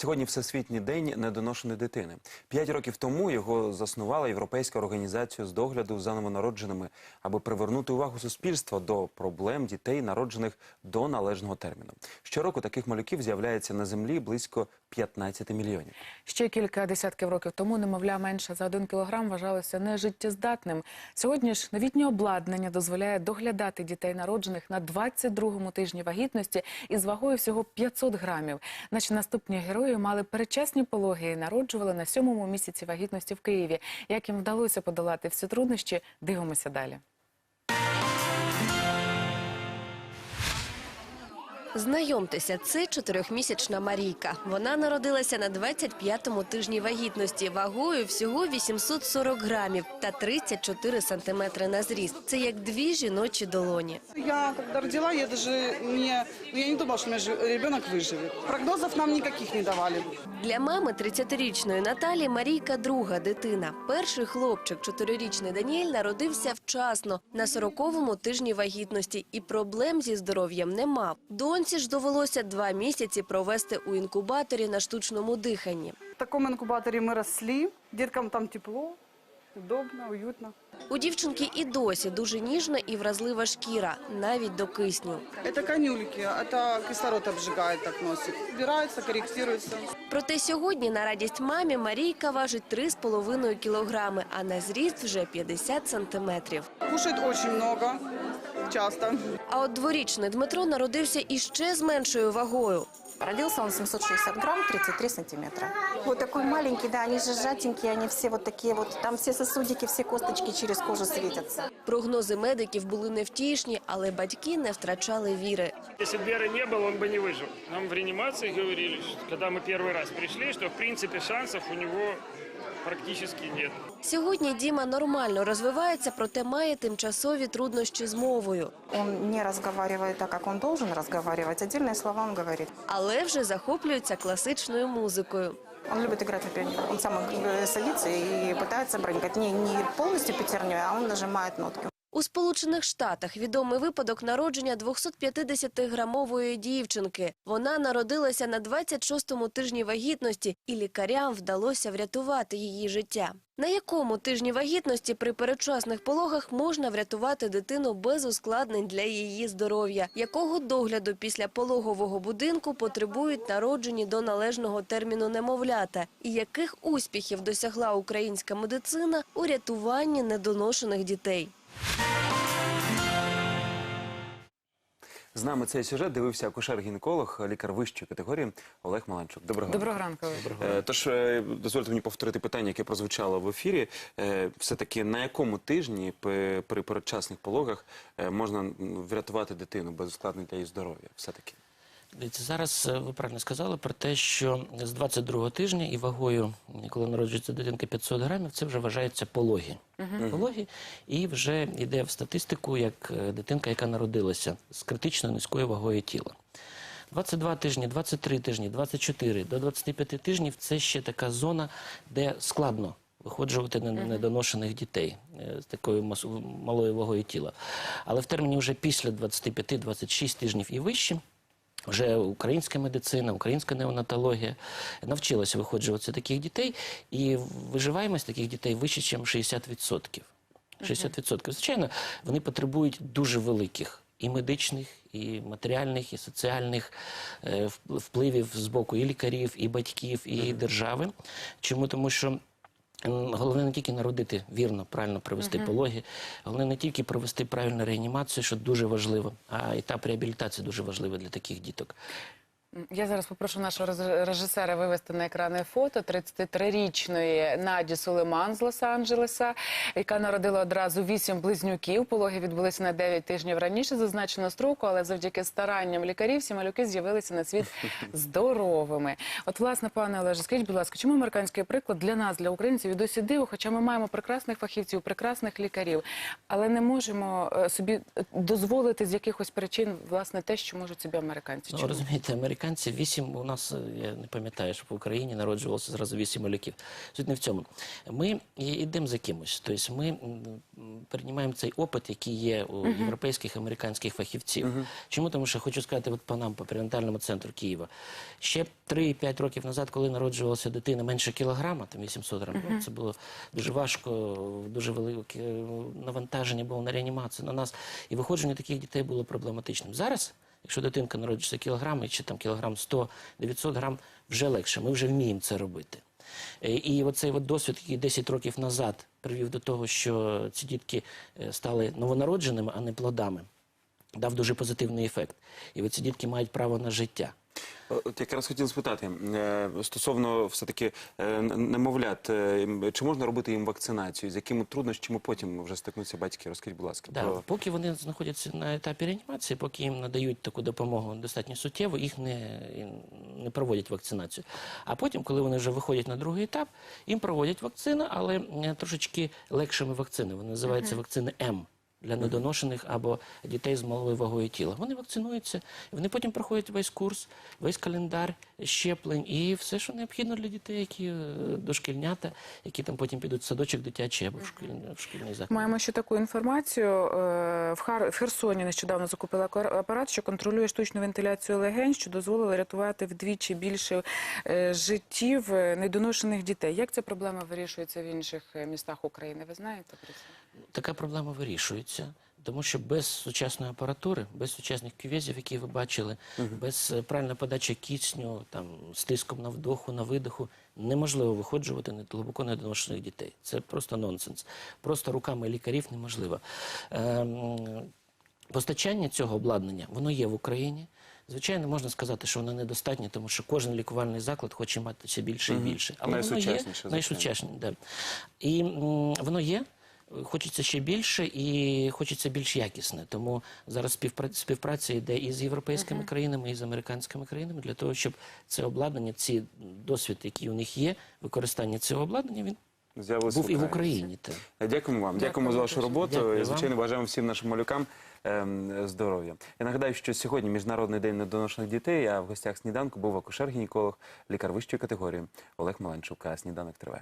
Сьогодні Всесвітній день недоношеної дитини. П'ять років тому його заснувала Європейська організація з догляду за новонародженими, аби привернути увагу суспільства до проблем дітей, народжених до належного терміну. Щороку таких малюків з'являється на землі близько 15 мільйонів. Ще кілька десятків років тому немовля менше за один кілограм вважалося нежиттєздатним. Сьогодні ж новітнє обладнання дозволяє доглядати дітей, народжених на 22-му тижні вагітності із вагою всього 500 грамів. Наші наступні герої мали перечесні пологи і народжували на сьомому місяці вагітності в Києві. Як їм вдалося подолати всі труднощі, дивимося далі. Знайомтеся, це чотирьохмісячна Марійка. Вона народилася на 25-му тижні вагітності, вагою всього 840 грамів та 34 сантиметри на зріст. Це як дві жіночі долоні. Я когда родила, я даже не, ну, я не думала, меня жи- ребенок выживет. Прогнозов нам никаких не давали. Для мами 30-річної Наталі Марійка друга дитина. Перший хлопчик, чотирирічний Даніель, народився вчасно на 40-му тижні вагітності і проблем зі здоров'ям не мав. Доньці ж довелося два місяці провести у інкубаторі на штучному диханні. В таком инкубаторе мы росли, деткам там тепло, удобно, уютно. У дівчинки і досі дуже ніжна і вразлива шкіра, навіть до кисню. Это конюльки, это кислород обжигает, так носит. Убирается, корректируется. Проте сьогодні на радість мамі Марійка важить 3,5 кілограми, а на зріст вже 50 сантиметрів. Кушает очень много, часто. А от дворічний Дмитро народився іще з меншою вагою. Родился он 760 грамм, 33 сантиметра. Вот такой маленький, да, они же сжатенькие, они все вот такие вот, там все сосудики, все косточки через кожу светятся. Прогнози медиків були невтішні, але батьки не втрачали віри. Если бы Веры не было, он бы не выжил. Нам в реанимации говорили, что, когда мы первый раз пришли, что в принципе шансов у него практически нет. Сьогодні Діма нормально розвивається, проте має тимчасові труднощі з мовою. Он не разговаривает так, как он должен разговаривать. Отдельные слова он говорит. Але вже захоплюється класичною музикою. Он любит играть на пианино. Он сам э, садится и пытается бронькать. Не, не полностью пятерней, а он нажимает нотки. У Сполучених Штатах відомий випадок народження 250-грамової дівчинки. Вона народилася на 26-му тижні вагітності, і лікарям вдалося врятувати її життя. На якому тижні вагітності при передчасних пологах можна врятувати дитину без ускладнень для її здоров'я? Якого догляду після пологового будинку потребують народжені до належного терміну немовлята? І яких успіхів досягла українська медицина у рятуванні недоношених дітей? З нами цей сюжет дивився акушер-гінеколог, лікар вищої категорії Олег Маланчук. Доброго ранку. Доброго ранку. Е, Тож е, дозвольте мені повторити питання, яке прозвучало в ефірі. Е, Все-таки на якому тижні при, при передчасних пологах е, можна м, врятувати дитину без ускладнень для її здоров'я? Все-таки. Дивіться, зараз е, ви правильно сказали про те, що з 22-го тижня і вагою, коли народжується дитинка 500 грамів, це вже вважаються пологи. Пологи, і вже йде в статистику як е, дитинка, яка народилася з критично низькою вагою тіла. 22 тижні, 23 тижні, 24 до 25 тижнів це ще така зона, де складно виходжувати на недоношених дітей е, з такою малою вагою тіла. Але в терміні вже після 25-26 тижнів і вище. Вже українська медицина, українська неонатологія навчилася виходжувати таких дітей, і виживаємость таких дітей вище, ніж 60%. 60%. Звичайно, вони потребують дуже великих і медичних, і матеріальних, і соціальних е, впливів з боку і лікарів, і батьків, і держави. Чому? Тому що Головне не тільки народити вірно, правильно провести пологи, головне не тільки провести правильну реанімацію, що дуже важливо, а етап реабілітації дуже важливий для таких діток. Я зараз попрошу нашого реж- режисера вивести на екрани фото 33-річної Наді Сулейман з Лос-Анджелеса, яка народила одразу вісім близнюків. Пологи відбулися на 9 тижнів раніше зазначено строку, але завдяки старанням лікарів всі малюки з'явилися на світ здоровими. От, власне, пане Олеже, скажіть, будь ласка, чому американський приклад для нас, для українців, і досі диво, хоча ми маємо прекрасних фахівців, прекрасних лікарів, але не можемо е, собі е, дозволити з якихось причин власне те, що можуть собі американці. Ну, розумієте, американці вісім у нас, е, я не пам'ятаю, що в Україні народжувалося зразу вісім малюків. Суть не в цьому. Ми йдемо за кимось. Тобто ми приймаємо цей опит, який є у європейських американських фахівців. Чому? Тому що хочу сказати, от по нам, по перинатальному центру Києва, ще 3-5 років назад, коли народжувалася дитина менше кілограма, там 800 грам, ну, це було дуже важко, дуже велике е, навантаження було на реанімацію на нас. І виходження таких дітей було проблематичним. Зараз, якщо дитинка народжується кілограми, чи там кілограм 100-900 грам, вже легше. Ми вже вміємо це робити. Е, І оцей от досвід, який 10 років назад привів до того, що ці дітки е, стали новонародженими, а не плодами, дав дуже позитивний ефект. І ці дітки мають право на життя. От якраз хотів спитати е, стосовно все-таки е, немовлят, е, чи можна робити їм вакцинацію? З якими труднощами потім вже стикнуться батьки? Розкажіть, будь ласка, Да, про Поки вони знаходяться на етапі реанімації, поки їм надають таку допомогу достатньо суттєво, їх не, не проводять вакцинацію. А потім, коли вони вже виходять на другий етап, їм проводять вакцину, але е, трошечки легшими вакцини. Вони називаються вакцини М. Для недоношених або дітей з малою вагою тіла. Вони вакцинуються, і вони потім проходять весь курс, весь календар щеплень і все, що необхідно для дітей, які е, дошкільнята, які там потім підуть в садочок дитячий або в шкільний, в шкільний заклад. Маємо ще таку інформацію. Е, В Хар... в Херсоні нещодавно закупили апарат, що контролює штучну вентиляцію легень, що дозволило рятувати вдвічі більше е, життів недоношених дітей. Як ця проблема вирішується в інших містах України? Ви знаєте про це? Така проблема вирішується. Тому що без сучасної апаратури, без сучасних кювезів, які ви бачили, без е, правильної подачі кисню, там, з тиском на вдоху, на видоху, неможливо виходжувати не- глибоко недоношених дітей. Це просто нонсенс. Просто руками лікарів неможливо. Ем, постачання цього обладнання, воно є в Україні. Звичайно, можна сказати, що воно недостатнє, тому що кожен лікувальний заклад хоче мати все більше і більше. воно є найсучасніше, да. І м, воно є. Хочеться ще більше і хочеться більш якісне. Тому зараз співпра- співпраця йде і з європейськими країнами, і з американськими країнами для того, щоб це обладнання, ці досвід, який у них є, використання цього обладнання, він був і в Україні. так. Дякуємо вам. Дякуємо за вашу роботу. Дякую і, вам. звичайно, бажаємо всім нашим малюкам ем, здоров'я. Я нагадаю, що сьогодні міжнародний день недоношених дітей. А в гостях сніданку був акушер-гінеколог, лікар вищої категорії Олег Маленчук. А сніданок триває.